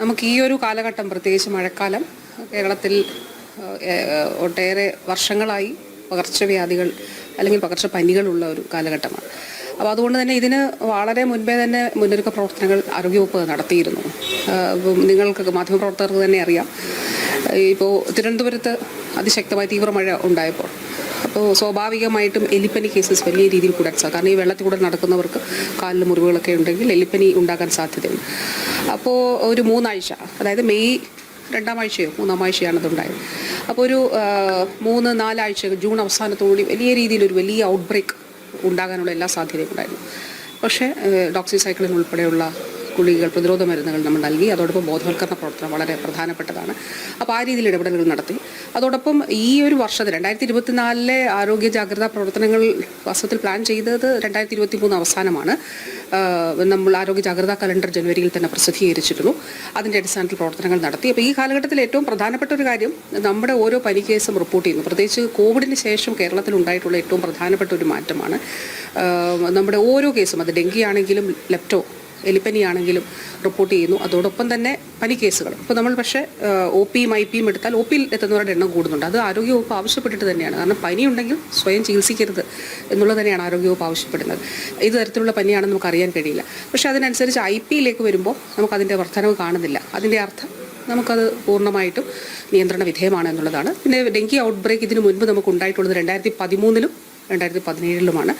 നമുക്ക് ഈ ഒരു കാലഘട്ടം പ്രത്യേകിച്ച് മഴക്കാലം കേരളത്തിൽ ഒട്ടേറെ വർഷങ്ങളായി പകർച്ചവ്യാധികൾ അല്ലെങ്കിൽ പകർച്ചപ്പനികളുള്ള ഒരു കാലഘട്ടമാണ്. അപ്പോൾ അതുകൊണ്ട് തന്നെ ഇതിന് വളരെ മുൻപേ തന്നെ മുന്നൊരുക്ക പ്രവർത്തനങ്ങൾ ആരോഗ്യവകുപ്പ് നടത്തിയിരുന്നു. നിങ്ങൾക്ക് മാധ്യമപ്രവർത്തകർക്ക് തന്നെ അറിയാം. ഇപ്പോൾ തിരുവനന്തപുരത്ത് അതിശക്തമായ തീവ്രമഴ ഉണ്ടായപ്പോൾ സ്വാഭാവികമായിട്ടും എലിപ്പനി കേസസ് വലിയ രീതിയിൽ സാധിക്കും കാരണം ഈ വെള്ളത്തിൽ കൂടെ നടക്കുന്നവർക്ക് കാലിൽ മുറിവുകളൊക്കെ ഉണ്ടെങ്കിൽ എലിപ്പനി ഉണ്ടാകാൻ സാധ്യതയുണ്ട്. അപ്പോൾ ഒരു മൂന്നാഴ്ച അതായത് മെയ് രണ്ടാം ആഴ്ചയോ മൂന്നാം ആഴ്ചയാണ് അതുണ്ടായത് അപ്പോൾ ഒരു മൂന്ന് നാലാഴ്ച ജൂൺ അവസാനത്തോടുകൂടി വലിയ രീതിയിൽ ഒരു വലിയ ഔട്ട് ബ്രേക്ക് ഉണ്ടാകാനുള്ള എല്ലാ സാധ്യതയും ഉണ്ടായിരുന്നു. പക്ഷേ ഡോക്സിസൈക്ലിൻ ഉൾപ്പെടെയുള്ള ഗുളികകൾ പ്രതിരോധ മരുന്നുകൾ നമ്മൾ നൽകി. അതോടൊപ്പം ബോധവൽക്കരണ പ്രവർത്തനം വളരെ പ്രധാനപ്പെട്ടതാണ്. അപ്പോൾ ആ രീതിയിൽ ഇടപെടലുകൾ നടത്തി. അതോടൊപ്പം ഈ ഒരു വർഷത്തിൽ രണ്ടായിരത്തി ഇരുപത്തിനാലിലെ ആരോഗ്യ ജാഗ്രതാ പ്രവർത്തനങ്ങൾ വാസ്തവത്തിൽ പ്ലാൻ ചെയ്തത് രണ്ടായിരത്തി ഇരുപത്തി മൂന്ന് അവസാനമാണ് നമ്മൾ ആരോഗ്യ ജാഗ്രതാ കലണ്ടർ ജനുവരിയിൽ തന്നെ പ്രസിദ്ധീകരിച്ചിരുന്നു. അതിന്റെ അടിസ്ഥാനത്തിൽ പ്രവർത്തനങ്ങൾ നടത്തി. അപ്പോൾ ഈ കാലഘട്ടത്തിൽ ഏറ്റവും പ്രധാനപ്പെട്ട ഒരു കാര്യം നമ്മുടെ ഓരോ പനി കേസും റിപ്പോർട്ട് ചെയ്യുന്നു. പ്രത്യേകിച്ച് കോവിഡിന് ശേഷം കേരളത്തിൽ ഉണ്ടായിട്ടുള്ള ഏറ്റവും പ്രധാനപ്പെട്ട ഒരു മാറ്റമാണ്. നമ്മുടെ ഓരോ കേസും അത് ഡെങ്കി ആണെങ്കിലും ലെപ്റ്റോ എലിപ്പനിയാണെങ്കിലും റിപ്പോർട്ട് ചെയ്യുന്നു. അതോടൊപ്പം തന്നെ പനി കേസുകൾ ഇപ്പോൾ നമ്മൾ പക്ഷേ ഒ പിയും ഐ പിയും എടുത്താൽ ഒ പിയിൽ എത്തുന്നവരുടെ എണ്ണം കൂടുന്നുണ്ട്. അത് ആരോഗ്യവകുപ്പ് ആവശ്യപ്പെട്ടിട്ട് തന്നെയാണ്. കാരണം പനി ഉണ്ടെങ്കിൽ സ്വയം ചികിത്സിക്കരുത് എന്നുള്ളത് തന്നെയാണ് ആരോഗ്യവകുപ്പ് ആവശ്യപ്പെടുന്നത്. ഏത് തരത്തിലുള്ള പനിയാണെന്ന് നമുക്ക് അറിയാൻ കഴിയില്ല. പക്ഷേ അതിനനുസരിച്ച് ഐ പിയിലേക്ക് വരുമ്പോൾ നമുക്കതിന്റെ വർധനവ് കാണുന്നില്ല. അതിന്റെ അർത്ഥം നമുക്കത് പൂർണമായിട്ടും നിയന്ത്രണ വിധേയമാണ് എന്നുള്ളതാണ്. പിന്നെ ഡെങ്കി ഔട്ട് ബ്രേക്ക് ഇതിനു മുൻപ് നമുക്ക് ഉണ്ടായിട്ടുള്ളത് രണ്ടായിരത്തി പതിമൂന്നിലും രണ്ടായിരത്തി പതിനേഴിലുമാണ്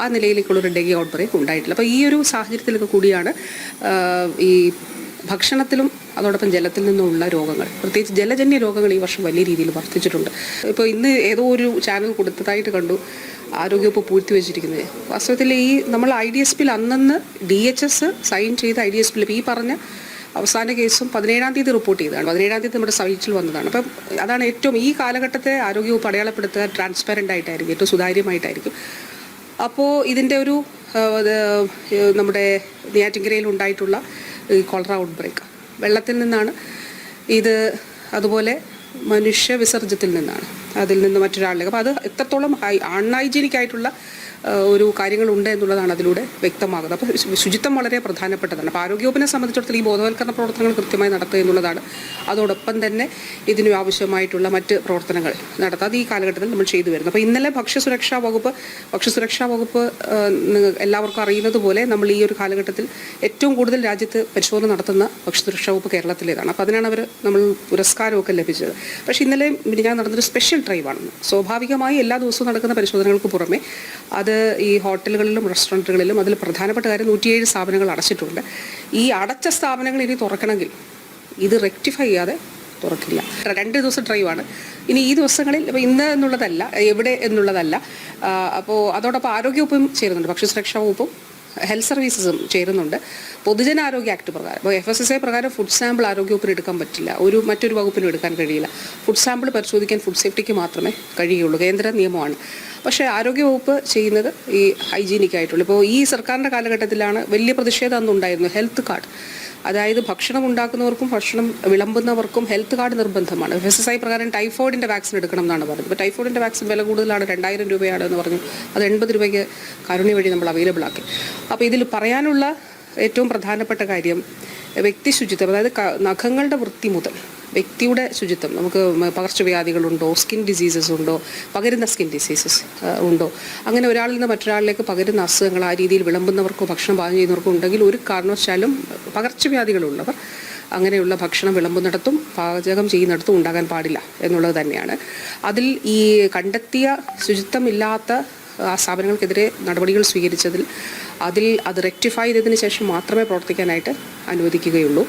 ആ നിലയിലേക്കുള്ളൊരു ഡെങ്കി ഔട്ട് ബ്രേക്ക് ഉണ്ടായിട്ടില്ല. അപ്പോൾ ഈ ഒരു സാഹചര്യത്തിലൊക്കെ കൂടിയാണ് ഈ ഭക്ഷണത്തിലും അതോടൊപ്പം ജലത്തിൽ നിന്നുള്ള രോഗങ്ങൾ പ്രത്യേകിച്ച് ജലജന്യ രോഗങ്ങൾ ഈ വർഷം വലിയ രീതിയിൽ വർദ്ധിച്ചിട്ടുണ്ട്. ഇപ്പോൾ ഇന്ന് ഏതോ ഒരു ചാനൽ കൊടുത്തതായിട്ട് കണ്ടു ആരോഗ്യവകുപ്പ് പൂഴ്ത്തി വെച്ചിരിക്കുന്നത് വാസ്തവത്തിൽ ഈ നമ്മൾ ഐ ഡി എസ് പിയിൽ അന്നന്ന് ഡി എച്ച് എസ് സൈൻ ചെയ്ത ഐ ഡി എസ് പിയിൽ ഈ പറഞ്ഞ അവസാന കേസും പതിനേഴാം തീയതി റിപ്പോർട്ട് ചെയ്തതാണ്. പതിനേഴാം തീയതി നമ്മുടെ സൈറ്റിൽ വന്നതാണ്. അപ്പം അതാണ് ഏറ്റവും ഈ കാലഘട്ടത്തെ ആരോഗ്യവകുപ്പ് അടയാളപ്പെടുത്തുക ട്രാൻസ്പെറന്റ് ആയിട്ടായിരിക്കും ഏറ്റവും സുതാര്യമായിട്ടായിരിക്കും. അപ്പോൾ ഇതിന്റെ ഒരു നമ്മുടെ നെയ്യാറ്റിങ്കരയിൽ ഉണ്ടായിട്ടുള്ള ഈ കൊളറ ഔട്ട് ബ്രേക്ക് വെള്ളത്തിൽ നിന്നാണ് ഇത് അതുപോലെ മനുഷ്യ വിസർജ്യത്തിൽ നിന്നാണ്. അതിൽ നിന്ന് മറ്റൊരാളിലേക്ക്. അപ്പോൾ അത് എത്രത്തോളം ഹൈ അൺഹൈജീനിക് ആയിട്ടുള്ള ഒരു കാര്യങ്ങളുണ്ട് എന്നുള്ളതാണ് അതിലൂടെ വ്യക്തമാകുന്നത്. അപ്പോൾ ശുചിത്വം വളരെ പ്രധാനപ്പെട്ടതാണ്. അപ്പോൾ ആരോഗ്യവകുപ്പിനെ സംബന്ധിച്ചിടത്തോളം ഈ ബോധവൽക്കരണ പ്രവർത്തനങ്ങൾ കൃത്യമായി നടത്തുക എന്നുള്ളതാണ്. അതോടൊപ്പം തന്നെ ഇതിനു ആവശ്യമായിട്ടുള്ള മറ്റ് പ്രവർത്തനങ്ങൾ നടത്തുക അത് ഈ കാലഘട്ടത്തിൽ നമ്മൾ ചെയ്തു വരുന്നത് അപ്പോൾ ഇന്നലെ ഭക്ഷ്യസുരക്ഷാ വകുപ്പ് ഭക്ഷ്യസുരക്ഷാ വകുപ്പ് എല്ലാവർക്കും അറിയുന്നത് പോലെ നമ്മൾ ഈ ഒരു കാലഘട്ടത്തിൽ ഏറ്റവും കൂടുതൽ രാജ്യത്ത് പരിശോധന നടത്തുന്ന ഭക്ഷ്യസുരക്ഷാ വകുപ്പ് കേരളത്തിലേതാണ്. അപ്പോൾ അതിനാണ് അവർ നമ്മൾ പുരസ്കാരമൊക്കെ ലഭിച്ചത്. പക്ഷേ ഇന്നലെ ഞാൻ നടന്നൊരു സ്പെഷ്യൽ ഡ്രൈവാണ്. സ്വാഭാവികമായി എല്ലാ ദിവസവും നടക്കുന്ന പരിശോധനകൾക്ക് പുറമെ അത് ഈ ഹോട്ടലുകളിലും റെസ്റ്റോറന്റുകളിലും അതിൽ പ്രധാനപ്പെട്ട കാര്യം നൂറ്റിയേഴ് സ്ഥാപനങ്ങൾ അടച്ചിട്ടുണ്ട്. ഈ അടച്ച സ്ഥാപനങ്ങൾ ഇനി തുറക്കണമെങ്കിൽ ഇത് റെക്ടിഫൈ ചെയ്യാതെ തുറക്കില്ല. രണ്ട് ദിവസം ഡ്രൈവാണ് ഇനി ഈ ദിവസങ്ങളിൽ ഇപ്പോൾ ഇന്ന് എന്നുള്ളതല്ല എവിടെ എന്നുള്ളതല്ല അപ്പോൾ അതോടൊപ്പം ആരോഗ്യവകുപ്പും ചേരുന്നുണ്ട്. ഭക്ഷ്യസുരക്ഷാ വകുപ്പും ഹെൽത്ത് സർവീസസും ചേരുന്നുണ്ട്. പൊതുജനാരോഗ്യ ആക്ട് പ്രകാരം. അപ്പോൾ എഫ് എസ് എസ് ഐ പ്രകാരം ഫുഡ് സാമ്പിൾ ആരോഗ്യവകുപ്പിന് എടുക്കാൻ പറ്റില്ല. ഒരു മറ്റൊരു വകുപ്പിനും എടുക്കാൻ കഴിയില്ല. ഫുഡ് സാമ്പിൾ പരിശോധിക്കാൻ ഫുഡ് സേഫ്റ്റിക്ക് മാത്രമേ കഴിയുള്ളൂ. കേന്ദ്ര നിയമമാണ്. പക്ഷേ ആരോഗ്യവകുപ്പ് ചെയ്യുന്നത് ഈ ഹൈജീനിക് ആയിട്ടുള്ളൂ ഇപ്പോൾ ഈ സർക്കാരിന്റെ കാലഘട്ടത്തിലാണ് വലിയ പ്രതിഷേധം അന്നുണ്ടായിരുന്നു ഹെൽത്ത് കാർഡ്. അതായത് ഭക്ഷണം ഉണ്ടാക്കുന്നവർക്കും ഭക്ഷണം വിളമ്പുന്നവർക്കും ഹെൽത്ത് കാർഡ് നിർബന്ധമാണ്. എഫ് എസ് എസ് ഐ പ്രകാരം ടൈഫോയിഡിന്റെ വാക്സിൻ എടുക്കണം എന്നാണ് പറഞ്ഞത്. ഇപ്പോൾ ടൈഫോയിഡിന്റെ വാക്സിൻ വില കൂടുതലാണ് രണ്ടായിരം രൂപയാണ് എന്ന് പറഞ്ഞു. അത് എൺപത് രൂപയ്ക്ക് കരുണി വഴി നമ്മൾ അവൈലബിൾ ആക്കി. അപ്പോൾ ഇതിൽ പറയാനുള്ള ഏറ്റവും പ്രധാനപ്പെട്ട കാര്യം വ്യക്തി ശുചിത്വം അതായത് നഖങ്ങളുടെ വൃത്തി മുതൽ വ്യക്തിയുടെ ശുചിത്വം നമുക്ക് പകർച്ചവ്യാധികളുണ്ടോ സ്കിൻ ഡിസീസസ് ഉണ്ടോ പകരുന്ന സ്കിൻ ഡിസീസസ് ഉണ്ടോ? അങ്ങനെ ഒരാളിൽ നിന്ന് മറ്റൊരാളിലേക്ക് പകരുന്ന അസുഖങ്ങൾ ആ രീതിയിൽ വിളമ്പുന്നവർക്കോ ഭക്ഷണം പാചകം ചെയ്യുന്നവർക്കോ ഉണ്ടെങ്കിൽ ഒരു കാരണവശാലും പകർച്ചവ്യാധികളുള്ളവർ അങ്ങനെയുള്ള ഭക്ഷണം വിളമ്പുന്നിടത്തും പാചകം ചെയ്യുന്നിടത്തും ഉണ്ടാകാൻ പാടില്ല എന്നുള്ളത് തന്നെയാണ്. അതിൽ ഈ കണ്ടെത്തിയ ശുചിത്വമില്ലാത്ത ആ സ്ഥാപനങ്ങൾക്കെതിരെ നടപടികൾ സ്വീകരിച്ചതിൽ അതിൽ അത് റെക്ടിഫൈ ചെയ്തതിന് ശേഷം മാത്രമേ പ്രവർത്തിക്കാനായിട്ട് അനുവദിക്കുകയുള്ളൂ.